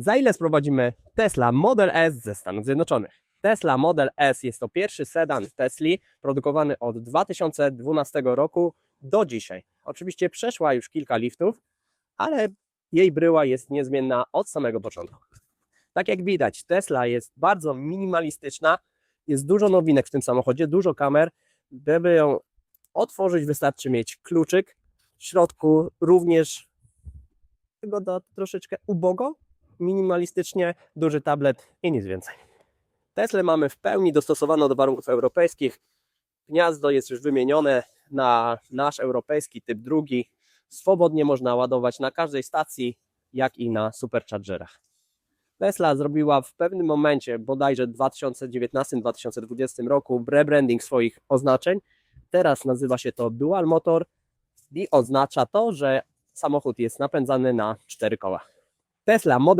Za ile sprowadzimy Tesla Model S ze Stanów Zjednoczonych? Tesla Model S jest to pierwszy sedan Tesli produkowany od 2012 roku do dzisiaj. Oczywiście przeszła już kilka liftów, ale jej bryła jest niezmienna od samego początku. Tak jak widać, Tesla jest bardzo minimalistyczna, jest dużo nowinek w tym samochodzie, dużo kamer. Żeby ją otworzyć, wystarczy mieć kluczyk. W środku również wygoda troszeczkę ubogo, minimalistycznie, duży tablet i nic więcej. Tesla mamy w pełni dostosowaną do warunków europejskich. Gniazdo jest już wymienione na nasz europejski typ drugi. Swobodnie można ładować na każdej stacji, jak i na superchargerach. Tesla zrobiła w pewnym momencie, bodajże w 2019-2020 roku, rebranding swoich oznaczeń. Teraz nazywa się to Dual Motor i oznacza to, że samochód jest napędzany na cztery koła. Tesla Model